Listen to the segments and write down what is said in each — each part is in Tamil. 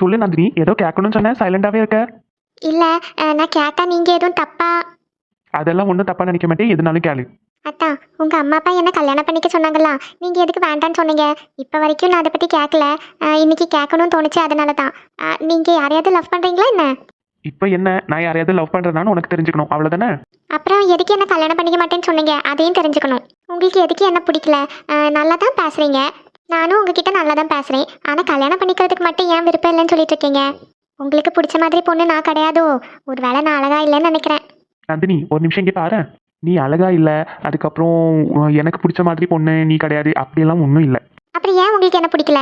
சொல்லு நந்தினி ஏதோ கேட்கணும்னு சொன்னேன் சைலண்டாவே இருக்க. இல்ல நான் கேட்டா நீங்க எதுவும் தப்பா? அதெல்லாம் ஒன்றும் தப்பா நினைக்க மாட்டேன் எதுனாலும் கேளு. அத்தான் உங்க அம்மா அப்பா என்ன கல்யாணம் பண்ணிக்க சொன்னாங்களா? நீங்க எதுக்கு வேண்டான்னு சொன்னீங்க? இப்ப வரைக்கும் நான் அதை பத்தி கேட்கல இன்னைக்கு கேட்கணும்னு தோணுச்சு அதனால தான். நீங்க யாரையாவது லவ் பண்றீங்களா என்ன? இப்போ என்ன? நான் யாரையாவது லவ் பண்றேனான்னு உனக்கு தெரிஞ்சுக்கணும் அவ்வளவுதானே? அப்புறம் எதுக்கு என்ன கல்யாணம் பண்ணிக்க மாட்டேன்னு சொன்னீங்க அதையும் தெரிஞ்சுக்கணும். உங்களுக்கு எதுக்கு என்ன பிடிக்கல? நல்லா தான் பேசுறீங்க. நானும் உங்ககிட்ட நல்லா தான் பேசுறேன். ஆனா கல்யாணம் பண்ணிக்கிறதுக்கு மட்டும் ஏன் விருப்பம் இல்லைன்னு சொல்லிட்டு இருக்கீங்க உங்களுக்கு பிடிச்ச மாதிரி பொண்ணு நான் கிடையாதோ? ஒருவேளை நான் அழகா இல்லைன்னு நினைக்கிறேன். நந்தினி ஒரு நிமிஷம் இங்கே பாரு. நீ அழகா இல்லை அதுக்கப்புறம் எனக்கு பிடிச்ச மாதிரி பொண்ணு நீ கிடையாது அப்படியெல்லாம் ஒன்றும் இல்லை. அப்புறம் ஏன் உங்களுக்கு என்ன பிடிக்கல?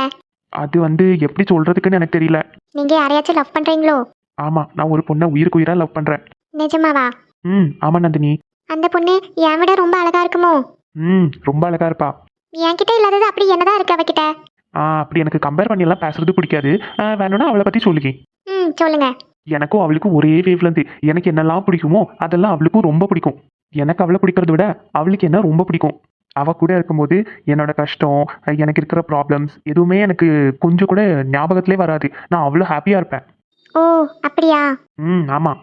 அது வந்து எப்படி சொல்றதுக்குன்னு எனக்கு தெரியல. நீங்க யாரையாச்சும் லவ் பண்றீங்களோ? ஆமா நான் ஒரு பொண்ணை உயிருக்கு உயிரா லவ் பண்றேன். நிஜமாவா? ம் ஆமா நந்தினி. அந்த பொண்ணு என் விட ரொம்ப அழகா இருக்குமோ? ம் ரொம்ப அழகா இருப்பா. என்கிட்ட இல்லாதது அப்படி என்னதான் இருக்கு அவகிட்ட? ஆ அப்படி எனக்கு கம்பேர் பண்ணி எல்லாம் பேசுறது பிடிக்காது. ஆ, வேணும்னா அவளை பத்தி சொல்லுங்க ம் சொல்லுங்க. எனக்கும் அவளுக்கும் ஒரே வேவ்லேருந்து எனக்கு என்னெல்லாம் பிடிக்குமோ அதெல்லாம் அவளுக்கும் ரொம்ப பிடிக்கும். எனக்கு அவளை பிடிக்கிறத விட அவளுக்கு என்ன ரொம்ப பிடிக்கும்? அவ கூட இருக்கும்போது என்னோட கஷ்டம் எனக்கு இருக்கிற ப்ராப்ளம்ஸ் எதுவுமே எனக்கு கொஞ்சம் கூட ஞாபகத்திலே வராது. நான் அவ்வளோ ஹாப்பியாக இருப்பேன். ஓ அப்படியா? ம் ஆமாம்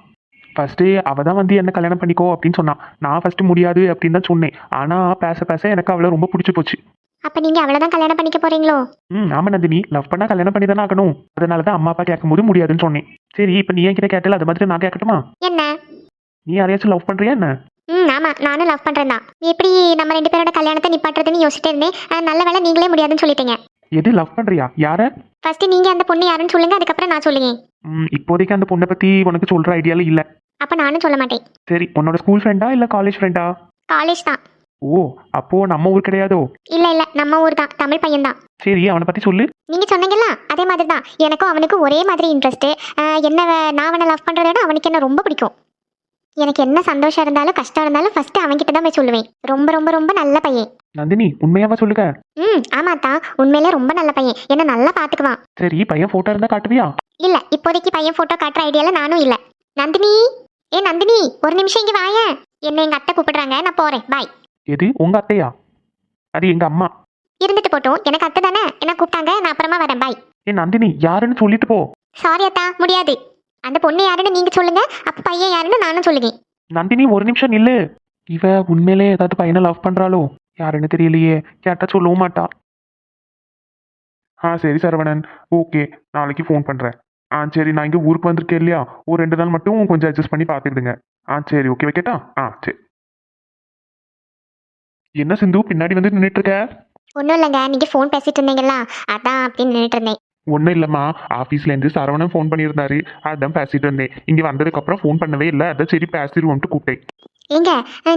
ஃபஸ்ட்டு அவள் தான் வந்து என்ன கல்யாணம் பண்ணிக்கோ அப்படின்னு சொன்னான். நான் ஃபஸ்ட்டு முடியாது அப்படின்னு தான் சொன்னேன். ஆனால் பேச பேச எனக்கு அவளை ரொம்ப பிடிச்சி போச்சு. அப்ப நீங்க அவ்வளவுதான் கல்யாணம் பண்ணிக்க போறீங்களோ? ம் ஆமாம் நந்தினி. லவ் பண்ணால் கல்யாணம் பண்ணி தானே ஆகணும். அதனால தான் அம்மா அப்பா கேட்கும்போது முடியாதுன்னு சொன்னேன். சரி இப்போ நீ என்கிட்ட கேட்டல அது மாதிரி நான் கேட்கட்டுமா? என்ன? நீ யாரையாச்சும் லவ் பண்ணுறியா என்ன? ம் ஆமா. நானும் லவ் பண்றேன் தான். எப்படி நம்ம ரெண்டு பேரோட கல்யாணத்தை நிப்பாட்டுறதுன்னு யோசிச்சுட்டு இருந்தேன். நல்ல வேளை நீங்களே முடியாதுன்னு சொல்லிட்டீங்க. எது லவ் பண்ணுறியா யாரை? ஃபர்ஸ்ட் நீங்க அந்த பொண்ணு யாருன்னு சொல்லுங்க அதுக்கப்புறம் நான் சொல்லுங்க ம், இப்போதைக்கு அந்த பொண்ணை பற்றி உனக்கு சொல்கிற ஐடியாவில் இல்லை. அப்ப நானும் சொல்ல மாட்டேன். சரி உன்னோட ஸ்கூல் ஃப்ரெண்டா இல்லை காலேஜ் ஃப்ரெண்டா காலேஜ் தான். ஓ அப்போது நம்ம ஊர் கிடையாதோ? இல்ல இல்ல நம்ம ஊர் தான். தமிழ் பையன் தான். சரி அவனை பற்றி சொல்லு. நீங்க சொன்னீங்கல்ல அதே மாதிரி தான். எனக்கும் அவனுக்கும் ஒரே மாதிரி இன்ட்ரெஸ்ட் என்ன நான் அவனை லவ் பண்றத விட அவனுக்கு என்ன ரொம்ப பிடிக்கும். எனக்கு என்ன சந்தோஷம் இருந்தாலும் கஷ்டம் இருந்தாலும் ஃபர்ஸ்ட் அவன்கிட்ட தான் போய் சொல்லுவேன். ரொம்ப ரொம்ப ரொம்ப நல்ல பையன். நந்தினி உண்மையாவா சொல்லுங்க? ம் ஆமாத்தா. உண்மையிலே ரொம்ப நல்ல பையன். என்ன நல்லா பாத்துக்குவான். சரி பையன் ஃபோட்டோ இருந்தால் காட்டுவியா? இல்ல இப்போதைக்கு பையன் போட்டோ காட்டுற ஐடியால நானும் இல்ல. நந்தினி! ஏ நந்தினி ஒரு நிமிஷம் இங்க வாயேன். என்ன எங்க அத்தை கூப்பிடுறாங்க. நான் போறேன். பாய் எது? உங்கள் அத்தையா? அது எங்கள் அம்மா? இருந்துட்டு போட்டும். எனக்கு அத்தை தானே? என்ன கூப்பிட்டாங்க? நான் அப்புறமா வரேன். பாய் ஏ நந்தினி யாருன்னு சொல்லிட்டு போ. சாரி அத்தா முடியாது. அந்த பொண்ணு யாருன்னு நீங்க சொல்லுங்க. அப்ப பையன் யாருன்னு நானும் சொல்லுங்க நந்தினி ஒரு நிமிஷம் நில்லு. இவ உண்மையிலே ஏதாவது பையனை லவ் பண்றாளோ? யாருன்னு தெரியலையே. கேட்டா சொல்லவும் மாட்டா. ஆ சரி சரவணன். ஓகே நாளைக்கு ஃபோன் பண்றேன். ஆ சரி நான் இங்கே ஊருக்கு வந்திருக்கேன் இல்லையா? ஒரு ரெண்டு நாள் மட்டும் கொஞ்சம் அட்ஜஸ்ட் பண்ணி பார்த்துக்கிடுங்க. ஆ சரி ஓகே வைக்கட்டா? ஆ சரி. என்ன சிந்து பின்னாடி வந்து நின்றுட்டு இருக்க ஒன்றும் இல்லைங்க நீங்க ஃபோன் பேசிட்டு இருந்தீங்களா அதான் அப்படின்னு நின்றுட்டு இருந்தேன். ஒன்றும் இல்லைம்மா ஆஃபீஸ்லேருந்து சரவணன் ஃபோன் பண்ணியிருந்தாரு அதான் பேசிட்டு இருந்தேன். இங்கே வந்ததுக்கப்புறம் ஃபோன் பண்ணவே இல்லை அதான் சரி பேசிடுவோம்ட்டு கூப்பிட்டேன். ஏங்க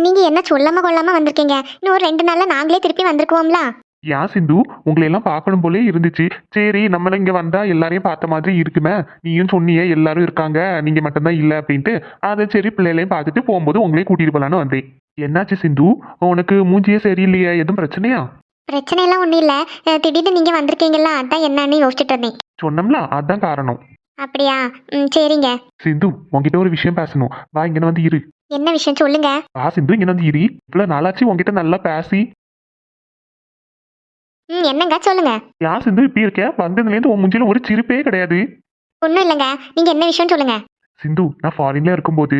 நீங்க என்ன சொல்லாம கொள்ளாம வந்திருக்கீங்க? இன்னும் ஒரு ரெண்டு நாள்ல நாங்களே திருப்பி வந்திருக்குவோம்ல? ஏன் சிந்து? உங்களை எல்லாம் பார்க்கணும் போலே இருந்துச்சு. சரி நம்மள இங்க வந்தா எல்லாரையும் பார்த்த மாதிரி இருக்குமே. நீயும் சொன்னியே எல்லாரும் இருக்காங்க. நீங்க மட்டும்தான் இல்ல அப்படின்ட்டு. அதை சரி பிள்ளைகளையும் பார்த்துட்டு போகும்போது உங்களையும் கூட்டிட்டு போலான்னு வந்தேன். என்னாச்சு சிந்து? உனக்கு மூஞ்சியே சரியில்லையா எதுவும் பிரச்சனையா? பிரச்சனை எல்லாம் ஒன்றும் இல்லை திடீர்னு நீங்க வந்திருக்கீங்களா அதான் என்னன்னு யோசிச்சுட்டு இருந்தேன் சொன்னோம்ல அதான் காரணம். அப்படியா? ம் சரிங்க. சிந்து உன்கிட்ட ஒரு விஷயம் பேசணும். வா இங்க வந்து இரு. என்ன விஷயம் சொல்லுங்க. வா சிந்து இங்க வந்து இரு. இவ்வளவு நாளாச்சு உன்கிட்ட நல்லா பேசி. ம் என்னங்க? சொல்லுங்க. ஏன் சிந்து இப்படி இருக்க? வந்ததுலேருந்து உன் மூஞ்சில ஒரு சிரிப்பே கிடையாது. ஒன்றும் இல்லைங்க. நீங்க என்ன விஷயம் சொல்லுங்க. சிந்து நான் ஃபாரின்ல இருக்கும்போது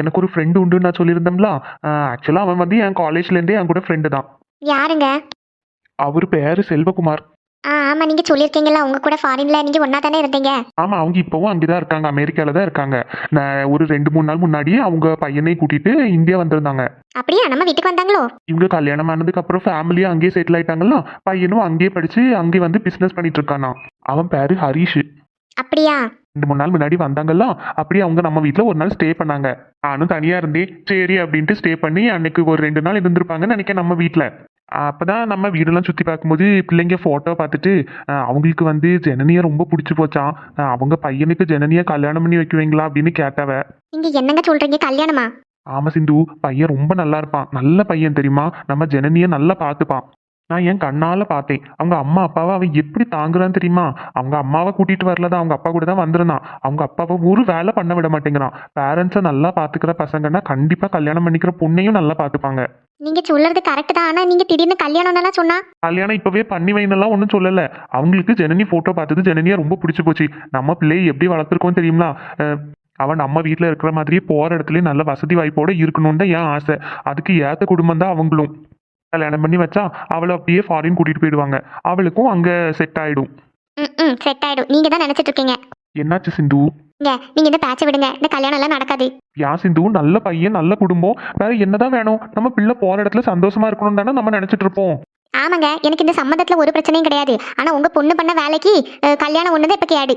எனக்கு ஒரு ஃப்ரெண்டு உண்டு நான் சொல்லியிருந்தேன்ல. ஆக்சுவலாக அவன் வந்து என் காலேஜ்லேருந்தே என் கூட ஃப்ரெண்டு தான். யாருங்க? அவர் பேரு செல்வகுமார். ஆ ஆமா நீங்க சொல்லியிருக்கீங்களா உங்க கூட ஃபாரின்ல நீங்க ஒன்னா தானே இருந்தீங்க? ஆமா அவங்க இப்போவும் அங்கே தான் இருக்காங்க அமெரிக்கால தான் இருக்காங்க. நான் ஒரு ரெண்டு மூணு நாள் முன்னாடியே அவங்க பையனை கூட்டிட்டு இந்தியா வந்திருந்தாங்க. அப்படியா? நம்ம வீட்டுக்கு வந்தாங்களோ? இவங்க கல்யாணம் ஆனதுக்கு அப்புறம் ஃபேமிலியும் அங்கேயே செட்டில் ஆயிட்டாங்களா பையனும் அங்கேயே படிச்சு அங்கேயே வந்து பிசினஸ் பண்ணிட்டு இருக்கானா. அவன் பேரு ஹரிஷ். அப்படியா? ரெண்டு மூணு நாள் முன்னாடி வந்தாங்கல்ல அப்படியே அவங்க நம்ம வீட்டில் ஒரு நாள் ஸ்டே பண்ணாங்க. நானும் தனியாக இருந்தேன் சரி அப்படின்ட்டு ஸ்டே பண்ணி அன்னைக்கு ஒரு ரெண்டு நாள் இருந்திருப்பாங்கன்னு நினைக்கிறேன் நம்ம வீட்டில் அப்பதான் நம்ம வீடெல்லாம் சுற்றி பார்க்கும்போது பிள்ளைங்க ஃபோட்டோ பார்த்துட்டு அவங்களுக்கு வந்து ஜனனியை ரொம்ப பிடிச்சி போச்சான் அவங்க பையனுக்கு ஜனனியை கல்யாணம் பண்ணி வைக்குவீங்களா அப்படின்னு கேட்டவ. நீங்க என்னங்க சொல்றீங்க? கல்யாணமா? ஆமா சிந்து பையன் ரொம்ப நல்லா இருப்பான். நல்ல பையன் தெரியுமா? நம்ம ஜனனியை நல்லா பார்த்துப்பான். நான் என் கண்ணால பார்த்தேன். அவங்க அம்மா அப்பாவை அவன் எப்படி தாங்குறான்னு தெரியுமா? அவங்க அம்மாவை கூட்டிட்டு வரலதான். அவங்க அப்பா கூட தான் வந்திருந்தான். அவங்க அப்பாவை ஒரு வேலை பண்ண விட மாட்டேங்கிறான். பேரண்ட்ஸை நல்லா பாத்துக்கிற பசங்கன்னா கண்டிப்பா கல்யாணம் பண்ணிக்கிற பொண்ணையும் நல்லா பாத்துப்பாங்க நீங்க சொல்றது கரெக்ட் தான். ஆனா நீங்க திடீர்னு கல்யாணம்லாம் சொன்னா? கல்யாணம் இப்பவே பண்ணி வைனெல்லாம் ஒன்றும் சொல்லல. அவங்களுக்கு ஜனனி போட்டோ பார்த்தது ஜனனியா ரொம்ப பிடிச்சு போச்சு. நம்ம பிள்ளையை எப்படி வளர்த்துருக்கோம் தெரியுமா அவன் நம்ம வீட்டில் இருக்கிற மாதிரியே போற இடத்துலயே நல்ல வசதி வாய்ப்போட இருக்கணும்னு தான் என் ஆசை. அதுக்கு ஏத்த குடும்பம் தான் அவங்களும். கல்யாணம் பண்ணி வச்சா அவளை அப்படியே ஃபாரின் கூட்டிட்டு போயிடுவாங்க. அவளுக்கும் அங்க செட் ஆயிடும். ம் செட் ஆயிடும். நீங்க தான் நினைச்சிட்டு இருக்கீங்க. என்னாச்சு சிந்து? இங்க நீங்க இந்த பேச்சை விடுங்க. இந்த கல்யாணம் எல்லாம் நடக்காது. யா சிந்து? நல்ல பையன் நல்ல குடும்பம். வேற என்னதான் வேணும்? நம்ம பிள்ளை போற இடத்துல சந்தோஷமா இருக்கணும் தானே நம்ம நினைச்சிட்டு இருப்போம். ஆமாங்க எனக்கு இந்த சம்மந்தத்துல ஒரு பிரச்சனையும் கிடையாது. ஆனா உங்க பொண்ணு பண்ண வேலைக்கு அஹ், கல்யாணம் ஒண்ணுதான் இப்ப கேடு.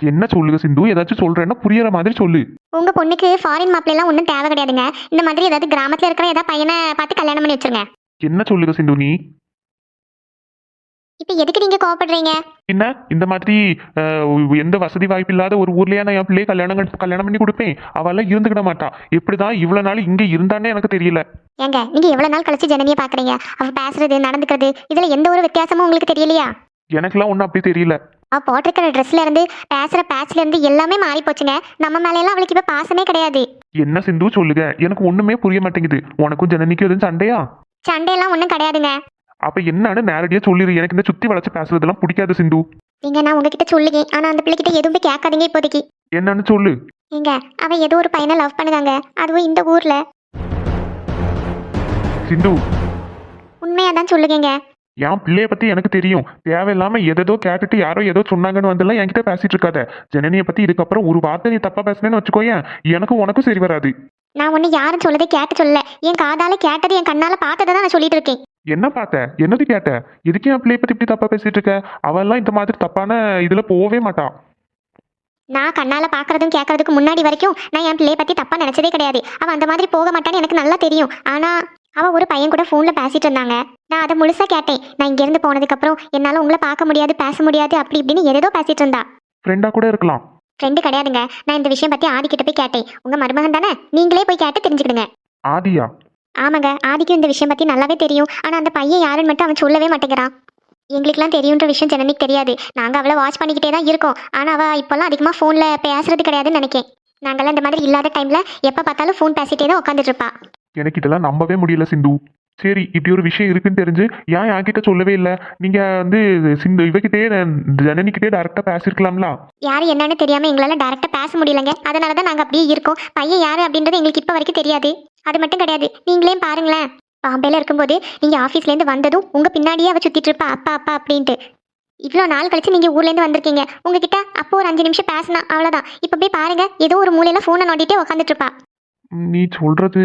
என்ன சொல்லுங்க சிந்து? ஏதாச்சும் சொல்றேன்னா புரியற மாதிரி சொல்லு. உங்க பொண்ணுக்கு ஃபாரின் மாப்பிள்ளை எல்லாம் ஒன்றும் தேவை கிடையாதுங்க. இந்த மாதிரி ஏதாவது கிராமத்துல இருக்கிற ஏதாவது பையனை பார்த்து கல்யாணம் பண்ணி வச்சிருங்க. என்ன சொல்லுங்க சிந்து நீ? இப்போ எதுக்கு நீங்க கோவப்படுறீங்க? என்ன? இந்த மாதிரி அஹ், எந்த வசதி வாய்ப்பு இல்லாத ஒரு ஊர்லயே நான் என் பிள்ளைய கல்யாணம் கட்டி- கல்யாணம் பண்ணி கொடுப்பேன்? அவெல்லாம் இருந்துக்கிட மாட்டா. எப்படிதான் இவ்வளவு நாள் இங்க இருந்தானே எனக்கு தெரியல. ஏங்க நீங்க எவ்வளவு நாள் கழிச்சு ஜனனியை பாக்குறீங்க. அவ பேசுறது நடந்துக்கிறது இதுல எந்த ஒரு வித்தியாசமும் உங்களுக்கு தெரியலையா? எனக்கெல்லாம் ஒன்றும் அப்படி தெரியல. அவ போட்டிருக்கிற ட்ரெஸ்ல இருந்து பேசுற பேட்ச்ல இருந்து எல்லாமே மாறி போச்சுங்க. நம்ம மேல எல்லாம் அவளுக்கு இப்ப பாசமே கிடையாது. என்ன சிந்து சொல்லுங்க எனக்கு ஒண்ணுமே புரிய மாட்டேங்குது. உனக்கும் ஜனனிக்கும் எதுவும் சண்டையா? சண்டையெல்லாம் ஒன்றும் கிடையாதுங்க. அப்ப என்னன்னு நேரடியா சொல்லிடு எனக்கு இந்த சுத்தி வளைச்சு பேசுறதெல்லாம் பிடிக்காது சிந்து. நீங்க நான் உங்ககிட்ட சொல்லுங்க ஆனா அந்த பிள்ளைகிட்ட எதுவுமே கேட்காதீங்க இப்போதைக்கு. என்னன்னு சொல்லு. ஏங்க அவ ஏதோ ஒரு பையனை லவ் பண்ணுதாங்க அதுவும் இந்த ஊர்ல. சிந்து. உண்மையா தான் சொல்லுங்க என் பிள்ளைய பத்தி எனக்கு தெரியும். தேவையில்லாம எதோ கேட்டுட்டு யாரோ ஏதோ சொன்னாங்கன்னு வந்தெல்லாம் என்கிட்ட பேசிட்டு இருக்காத. ஜனனியை பத்தி இதுக்கப்புறம் ஒரு வார்த்தை நீ தப்பா பேசுனேன்னு வச்சுக்கோயேன். எனக்கும் உனக்கும் சரி வராது. நான் ஒண்ணு யாரும் சொல்லதை கேட்டு சொல்லல. என் காதால கேட்டது என் கண்ணால பார்த்ததை தான் நான் சொல்லிட்டு இருக்கேன். என்ன பார்த்த? என்னது கேட்ட? எதுக்கு என் பிள்ளைய பத்தி இப்படி தப்பா பேசிட்டு இருக்க? அவெல்லாம் இந்த மாதிரி தப்பான இதுல போகவே மாட்டான் நான் கண்ணால பாக்குறதும் கேட்கறதுக்கு முன்னாடி வரைக்கும் நான் என் பிள்ளைய பத்தி தப்பா நினைச்சதே கிடையாது. அவ அந்த மாதிரி போக மாட்டான்னு எனக்கு நல்லா தெரியும். ஆனா அவ ஒரு பையன் கூட ஃபோன்ல பேசிட்டு இருந்தாங்க. நான் அதை முழுசா கேட்டேன். நான் இங்க இருந்து போனதுக்கு அப்புறம் என்னால உங்களை பார்க்க முடியாது பேச முடியாது அப்படி இப்படின்னு ஏதோ பேசிட்டு இருந்தா. ஃப்ரெண்டா கூட இருக்கலாம். ஃப்ரெண்டு கிடையாதுங்க. நான் இந்த விஷயம் பத்தி ஆதி கிட்ட போய் கேட்டேன். உங்க மருமகன் தானே? நீங்களே போய் கேட்டு தெரிஞ்சுக்கிடுங்க. ஆதியா? ஆமாங்க. ஆதிக்கும் இந்த விஷயம் பத்தி நல்லாவே தெரியும். ஆனா அந்த பையன் யாருன்னு மட்டும் அவன் சொல்லவே மாட்டேங்கிறான். எங்களுக்குலாம் தெரியுன்ற விஷயம் ஜனனிக்கு தெரியாது. நாங்க அவளை வாட்ச் பண்ணிக்கிட்டே தான் இருக்கோம். ஆனா அவ இப்போல்லாம் அதிகமா ஃபோன்ல பேசுறது கிடையாதுன்னு நினைக்கேன். நாங்கெல்லாம் இந்த மாதிரி இல்லாத டைம்ல எப்ப பார்த்தாலும் ஃபோன் பேசிட்டே தான் உட்காந்துட்டு இருப்பா. எனக்கு இதெல்லாம் நம்பவே முடியல சிந்து. சரி இப்படி ஒரு விஷயம் இருக்குன்னு தெரிஞ்சு ஏன் என்கிட்ட சொல்லவே இல்லை? நீங்க வந்து சிந்து இவகிட்டே ஜனனிக்கிட்டே டேரக்டா பேசிருக்கலாம்ல? யாரு என்னன்னு தெரியாம எங்களால டேரக்டா பேச முடியலங்க. அதனால தான் நாங்க அப்படியே இருக்கோம். பையன் யாரு அப்படின்றது எங்களுக்கு இப்ப வரைக்கும் தெரியாது. அது மட்டும் கிடையாது. நீங்களே பாருங்களேன். பாம்பேல இருக்கும்போது நீங்க ஆபீஸ்ல இருந்து வந்ததும் உங்க பின்னாடியே அவ சுத்திட்டு இருப்பா. அப்பா அப்பா அப்படின்ட்டு. இவ்வளோ நாள் கழிச்சு நீங்க ஊர்ல இருந்து வந்திருக்கீங்க. உங்ககிட்ட அப்போ ஒரு அஞ்சு நிமிஷம் பேசினா அவ்வளவுதான். இப்ப போய் பாருங்க. ஏதோ ஒரு மூலையில போனை நோண்டிட்டே உட்காந்துட்டு இருப்பா. நீ சொல்றது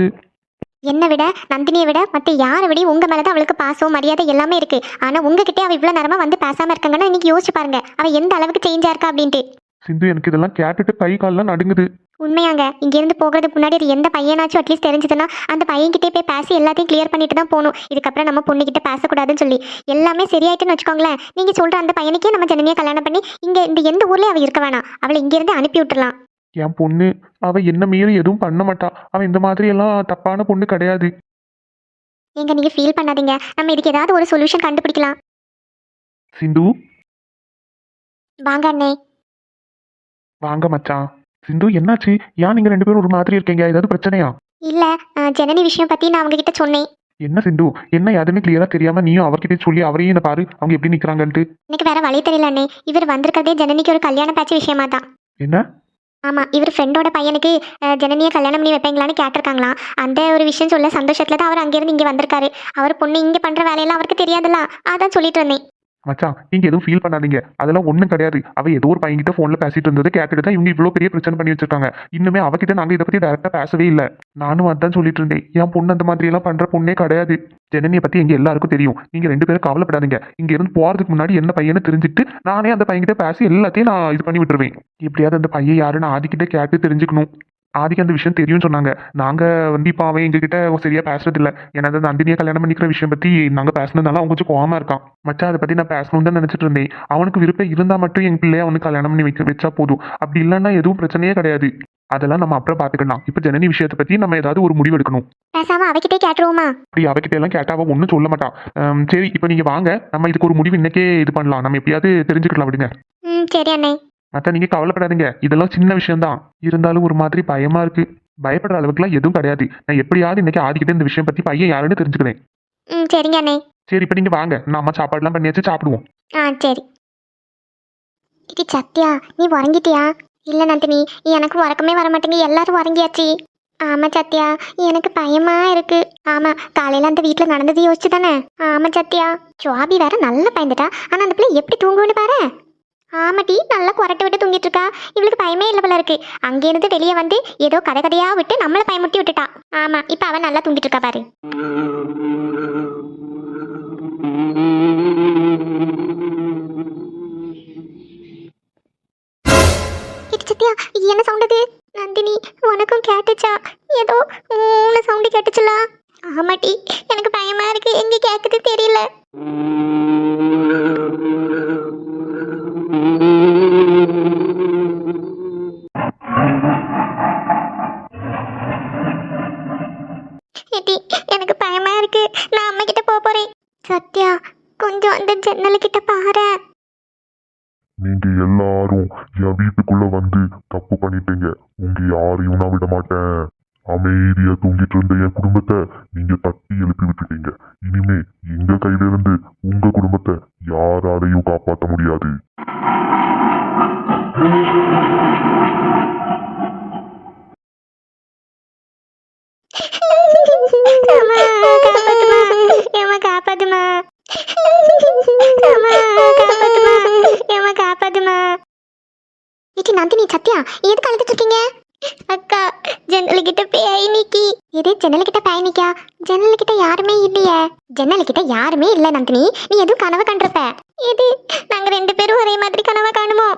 என்னை விட நந்தினியை விட மற்ற யாரை விட உங்க மேலதான் அவளுக்கு பாசம் மரியாதை எல்லாமே இருக்கு. ஆனா உங்ககிட்ட அவ இவ்வளவு நேரமா வந்து பேசாம இருக்காங்கன்னா இன்னைக்கு யோசிச்சு பாருங்க. அவ எந்த அளவுக்கு சேஞ்சா இருக்கா அப்படின்ட்டு. சிந்து எனக்கு இதெல்லாம் கேட்டுட்டு கை கால்லாம் நடுங்குது. உண்மையாங்க. இங்கேருந்து போகிறதுக்கு முன்னாடி அது எந்த பையனாச்சும் அட்லீஸ்ட் தெரிஞ்சதுன்னா அந்த பையன்கிட்டே போய் பேசி எல்லாத்தையும் கிளியர் பண்ணிட்டு தான் போகணும். இதுக்கப்புறம் நம்ம பொண்ணுகிட்ட பேசக்கூடாதுன்னு சொல்லி. எல்லாமே சரியாயிட்டுன்னு வச்சுக்கோங்களேன். நீங்க சொல்ற அந்த பையனுக்கே நம்ம ஜனனியை கல்யாணம் பண்ணி இங்க இந்த எந்த ஊர்லயும் அவ இருக்க வேணாம். அவளை இங்கிருந்து அனுப்பி விட்டுறலாம். என் பொண்ணு அவ என்ன மீறி எதுவும் பண்ண மாட்டா. அவ இந்த மாதிரி எல்லாம் தப்பான பொண்ணு கிடையாது. நீங்க நீங்க ஃபீல் பண்ணாதீங்க. நம்ம இதுக்கு ஏதாவது ஒரு சொல்யூஷன் கண்டுபிடிக்கலாம். சிந்து? வாங்க அண்ணே. வாங்க மச்சான். சிந்து என்னாச்சு? ஏன் நீங்க ரெண்டு பேரும் ஒரு மாதிரி இருக்கீங்க? ஏதாவது பிரச்சனையா? இல்ல அஹ், ஜனனி விஷயம் பத்தி நான் உங்ககிட்ட சொன்னேன். என்ன சிந்து? என்ன யாருன்னு கிளியரா தெரியாம நீயும் அவர்கிட்ட சொல்லி அவரையும் என்ன பாரு. அவங்க எப்படி நிக்கிறாங்கன்ட்டு. எனக்கு வேற வழி தெரியல அண்ணே. இவர் வந்திருக்கிறதே ஜனனிக்கு ஒரு கல்யாண பேச்சு விஷயமா தான் என்ன? ஆமா இவர் ஃப்ரெண்டோட பையனுக்கு ஜனனியை கல்யாணம் பண்ணி வைப்பீங்களான்னு கேட்டிருக்காங்களாம். அந்த ஒரு விஷயம் சொல்ல சந்தோஷத்துல தான் அவர் அங்கேருந்து இங்க வந்திருக்காரு. அவர் பொண்ணு இங்க பண்ற வேலையெல்லாம் அவருக்கு தெரியாதுல்ல. அதான் சொல்லிட்டு இருந்தேன் மச்சான் நீங்க எதுவும் ஃபீல் பண்ணாதீங்க. அதெல்லாம் ஒண்ணும் கிடையாது. அவ ஏதோ ஒரு பையன்கிட்ட போன்ல பேசிட்டு இருந்தது கேட்டுட்டு தான் இவங்க இவ்வளவு பெரிய பிரச்சனை பண்ணி வச்சிருக்காங்க. இன்னுமே அவகிட்ட நாங்க இதை பத்தி டேரக்டா பேசவே இல்லை. நானும் அதான் சொல்லிட்டு இருந்தேன். என் பொண்ணு அந்த மாதிரி எல்லாம் பண்ற பொண்ணே கிடையாது. ஜனனியை பத்தி எங்க எல்லாருக்கும் தெரியும். நீங்க ரெண்டு பேரும் கவலைப்படாதீங்க. இங்க இருந்து போறதுக்கு முன்னாடி என்ன பையனை தெரிஞ்சுட்டு நானே அந்த பையன்கிட்ட பேசி எல்லாத்தையும் நான் இது பண்ணி விட்டுருவேன். எப்படியாவது அந்த பையன் யாருன்னு ஆதிக்கிட்ட கேட்டு தெரிஞ்சுக்கணும். ஆதிக்கு அந்த விஷயம் தெரியும்னு சொன்னாங்க. நாங்க வந்து இப்போ அவன் எங்ககிட்ட சரியா பேசுறது இல்ல எனக்கு அந்த நந்தினியை கல்யாணம் பண்ணிக்கிற விஷயம் பத்தி நாங்க பேசினதுனால அவன் கொஞ்சம் கோவமா இருக்கான். மச்சான் அதை பத்தி நான் பேசணும்னு தான் நினைச்சிட்டு இருந்தேன். அவனுக்கு விருப்பம் இருந்தா மட்டும் என் பிள்ளைய அவனுக்கு கல்யாணம் பண்ணி வைக்க வச்சா போதும். அப்படி இல்லைன்னா எதுவும் பிரச்சனையே கிடையாது. அதெல்லாம் நம்ம அப்புறம் பாத்துக்கலாம். இப்போ ஜனனி விஷயத்தை பத்தி நம்ம ஏதாவது ஒரு முடிவு எடுக்கணும். பேசாம அவகிட்டே கேட்டுருவோமா? அப்படி அவகிட்ட எல்லாம் கேட்டா அவ ஒன்றும் சொல்ல மாட்டான் சரி இப்போ நீங்க வாங்க. நம்ம இதுக்கு ஒரு முடிவு இன்னைக்கே இது பண்ணலாம். நம்ம எப்படியாவது தெரிஞ்சுக்கலாம் விடுங்க. ம் சரி அண்ணே. மத்த நீங்க கவலைப்படாதீங்க. இதெல்லாம் சின்ன விஷயம்தான். இருந்தாலும் ஒரு மாதிரி பயமா இருக்கு. பயப்படுற அளவுக்குலாம் எதுவும் கிடையாது. நான் எப்படியாவது இன்னைக்கு ஆதிக்கிட்ட இந்த விஷயம் பத்தி பையன் யாருன்னு தெரிஞ்சுக்கிறேன். ம் சரிங்க அண்ணே. சரி இப்போ நீங்க வாங்க. நாம சாப்பாடுலாம் பண்ணியாச்சு சாப்பிடுவோம். ஆ சரி. இது சத்யா நீ உறங்கிட்டியா? இல்ல நந்தினி எனக்கு உறக்கமே வர மாட்டேங்க எல்லாரும் உறங்கியாச்சு. ஆமா சத்யா எனக்கு பயமா இருக்கு. ஆமா காலையில அந்த வீட்ல நடந்தது யோசிச்சு தானே ஆமா சத்யா சுவாபி வேற நல்லா பயந்துட்டா. ஆனா அந்த பிள்ளை எப்படி தூங்குன்னு பாரு. ஆமாட்டி நல்லா குரட்டை விட்டு தூங்கிட்டு இருக்கா இவளுக்கு பயமே இல்லை போல இருக்கு. அங்கேருந்து வெளியே வந்து ஏதோ கதை கதையா விட்டு நம்மளை பயமுட்டி விட்டுட்டா ஆமா இப்ப அவன் நல்லா தூங்கிட்டு இருக்கா பாரு. சத்தியா சத்யா இது என்ன சவுண்ட் அது? நந்தினி உனக்கும் கேட்டுச்சா? ஏதோ மூணு சவுண்டு கேட்டுச்சுல. ஆமாட்டி எனக்கு பயமா இருக்கு. எங்க கேக்குது தெரியல. கொஞ்சம் அந்த ஜன்னல் கிட்ட பாரு. நீங்க எல்லாரும் என் வீட்டுக்குள்ள வந்து தப்பு பண்ணிட்டீங்க. உங்க யாரையும் நான் விட மாட்டேன். அமைதியா தூங்கிட்டு இருந்த என் குடும்பத்தை நீங்க தட்டி எழுப்பி விட்டுட்டீங்க. இனிமே எங்க கையில இருந்து உங்க குடும்பத்தை யாராலையும் காப்பாற்ற முடியாது. அம்மா காப்பாத்துமா ஏமா காப்பாத்துமா அம்மா காப்பாத்துமா ஏமா காப்பாத்துமா இது நந்தினி சத்யா எதுக்கு அழுதுட்டு இருக்கீங்க? அக்கா ஜன்னல் கிட்ட பேய் நிக்கி. இது ஜன்னல் கிட்ட பேய் நிக்கா? ஜன்னல் கிட்ட யாருமே இல்லையே. ஜன்னல் கிட்ட யாருமே இல்ல நந்தினி. நீ எதுவும் கனவு கண்டிருப்ப. இது நாங்க ரெண்டு பேரும் ஒரே மாதிரி கனவா காணுமோ?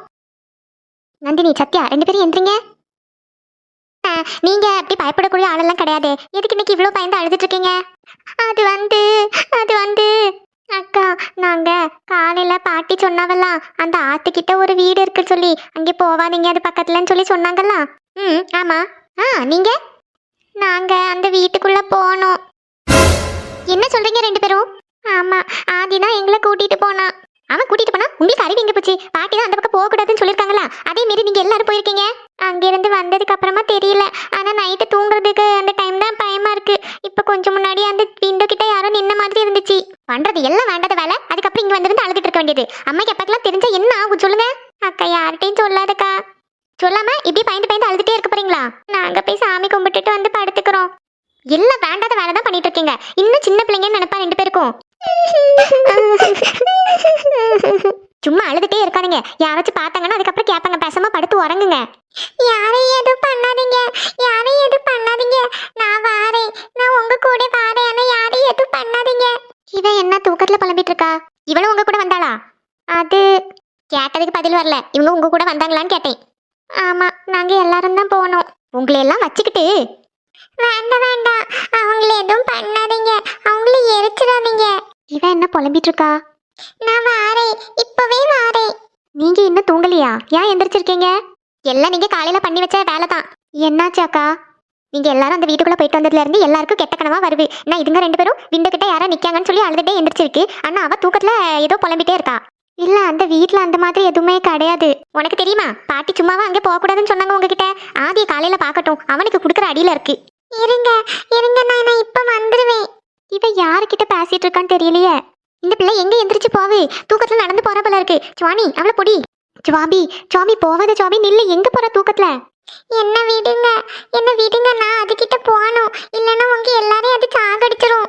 நந்தினி சத்யா ரெண்டு பேரும் எந்திரிங்க. ஆ, நீங்க அப்படி பயப்படக்கூடிய ஆளெல்லாம் கிடையாது. எதுக்கு இன்னைக்கு இவ்வளோ பயந்து அழுதுட்டு இருக்கீங்க? அது வந்து அது வந்து. அக்கா நாங்க காலையில பாட்டி சொன்னாவல்லாம் அந்த ஆத்துக்கிட்ட ஒரு வீடு இருக்கு சொல்லி அங்கே போவாதீங்க அது பக்கத்துலன்னு சொல்லி சொன்னாங்கல்ல? ம் ஆமா. ஆ நீங்க? நாங்க அந்த வீட்டுக்குள்ள போனோம். என்ன சொல்றீங்க ரெண்டு பேரும்? ஆமா ஆதிதான் எங்களை கூட்டிட்டு போனா. அவன் கூட்டிட்டு போனா உங்களுக்கு அறிவு எங்க போச்சு? பாட்டி தான் அந்த பக்கம் போக கூடாதுன்னு சொல்லிருக்காங்களா? அதே மாரி நீங்க எல்லாரும் போயிருக்கீங்க? அங்கிருந்து வந்ததுக்கு அப்புறமா தெரியல. ஆனா நைட்டு தூங்குறதுக்கு அந்த டைம் தான் இப்ப கொஞ்சம் முன்னாடி அந்த விண்டோ கிட்ட யாரோ நின்ன மாதிரி இருந்துச்சு. பண்றது எல்லாம் வேண்டாத வேலை. அதுக்கப்புறம் இங்க வந்திருந்து அழுதுட்டு இருக்க வேண்டியது. அம்மாக்கு அப்பாக்கெல்லாம் தெரிஞ்சா என்ன ஆகும் சொல்லுங்க. அக்கா யார்கிட்டயும் சொல்லாதக்கா. சொல்லாம இப்படி பயந்து பயந்து அழுதுட்டே இருக்க போறீங்களா? நாங்க போய் சாமி கும்பிட்டுட்டு வந்து படுத்துக்கிறோம். எல்லாம் வேண்டாத வேலை தான் பண்ணிட்டு இருக்கீங்க. இன்னும் சின்ன பிள்ளைங்கன்னு நினைப்பா ரெண்டு பேருக்கும். சும்மா அழுதுட்டே இருக்காதீங்க. யாராச்சும் பார்த்தாங்கன்னா அதுக்கப்புறம் கேட்பாங்க பேசாம படுத்து உறங்குங்க. யாரையும் எதுவும் பண்ணாதீங்க. யாரையும் எதுவும் பண்ணாதீங்க. நான் வாரேன். நான் உங்க கூட வாரேன். ஆனா யாரையும் எதுவும் பண்ணாதீங்க. இவ என்ன தூக்கத்துல புலம்பிட்டு இருக்கா இவளும் உங்க கூட வந்தாளா? அது கேட்டதுக்கு பதில் வரல. இவங்க உங்க கூட வந்தாங்களான்னு கேட்டேன். ஆமா நாங்க எல்லாரும் தான் போனோம். உங்களை எல்லாம் வச்சுக்கிட்டு. வேண்டாம் வேண்டாம். அவங்கள எதுவும் பண்ணாதீங்க. அவங்கள எரிச்சிடாதீங்க. இவ என்ன புலம்பிட்டு இருக்கா நான் வாரேன். இப்பவே வாரேன். நீங்க இன்னும் தூங்கலையா? ஏன் எந்திரிச்சிருக்கீங்க? எல்லாம் நீங்கள் காலையில் பண்ணி வச்ச வேலை தான் என்னாச்சு அக்கா? நீங்கள் எல்லாரும் அந்த வீட்டுக்குள்ளே போயிட்டு வந்ததுலேருந்து எல்லாருக்கும் கெட்ட கனவாக வருது. நான் இதுங்க ரெண்டு பேரும் விண்டு கிட்ட யாரா நிற்காங்கன்னு சொல்லி அழுதுட்டே எந்திரிச்சிருக்கு. ஆனால் அவள் தூக்கத்தில் ஏதோ புலம்பிட்டே இருக்கா. இல்ல அந்த வீட்டில் அந்த மாதிரி எதுவுமே கிடையாது. உனக்கு தெரியுமா? பாட்டி சும்மாவா அங்கே போகக்கூடாதுன்னு சொன்னாங்க உங்ககிட்ட? ஆதிய காலையில பார்க்கட்டும். அவனுக்கு கொடுக்குற அடியில இருக்கு. இருங்க இருங்க நான் நான் இப்ப வந்துருவேன். இவ யாருக்கிட்ட பேசிட்டு இருக்கான்னு தெரியலையே. இந்த பிள்ளை எங்க எந்திரிச்சு போவே தூக்கத்துல நடந்து போற போல இருக்கு. சுவாணி அவளை பொடி. சுவாபி சுவாமி போவாத சுவாமி நில்லு எங்க போற தூக்கத்துல? என்ன விடுங்க என்ன விடுங்க நான் அதுகிட்ட போகணும். இல்லைன்னா உங்க எல்லாரையும் அது சாகடிச்சிரும்.